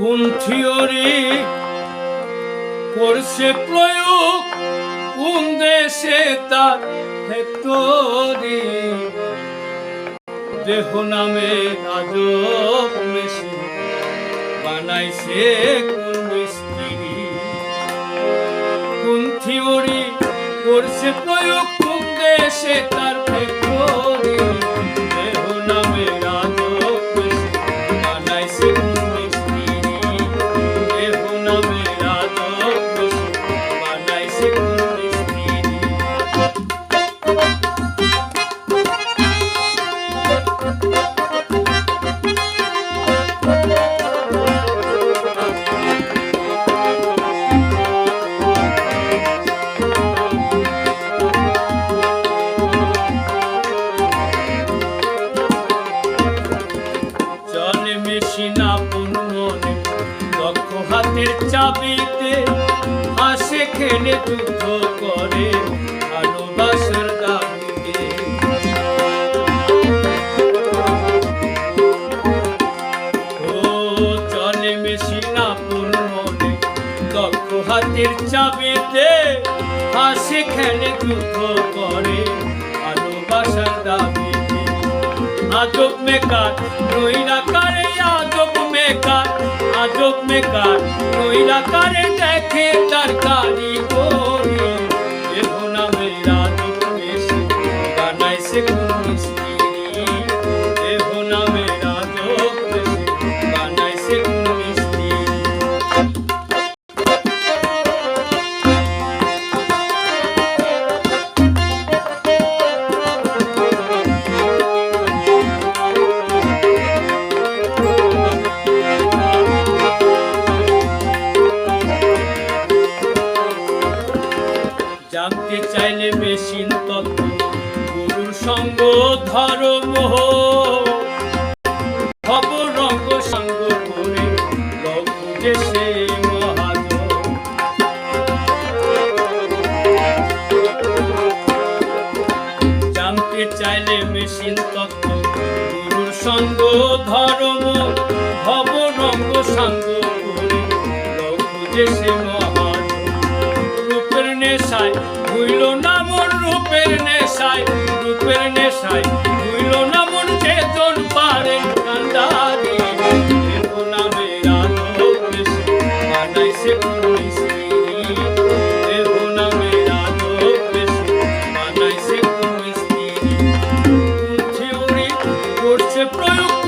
কোন থিওরি করছে প্রয়োগ, কোন দেশে তার ফ্যাক্টরি দেহ নামে রাজক মেশিন বানাইছে কোন মিস্ত্রি কোন থিওরি করছে প্রয়োগ, কোন দেশে তার হাতের চাবিতে হাসে খেলে যুদ্ধ করে ভালোবাসার দাবিতে। ও চলে মেশিন আপন মনে, দক্ষ হাতের চাবিতে হাসে খেলে যুদ্ধ করে ভালোবাসার দাবিতে। আজব মেকার নইরা কারে আজব মেকার আজব মেকার। নইরা কারে দেখে জানতে চাইলে মেশিন তত্ত্ব, গুরুর সঙ্গ, ধর্ম ভব রঙ্গ সঙ্গ করে লঘু সে জানতে চাইলে মেশিন তত্ত্ব, গুরুর সঙ্গ, ধর্ম করে সে রূপের নেশায় ভুইল না মন রূপের নেশায় রূপের নেশায়। ভুইল না মন চেতন পারে কান্দারি এগো নামে রাজক বেশি বানাইছে বানাইছে কোন মিস্ত্রি কোন থিওরি করছে প্রয়োগ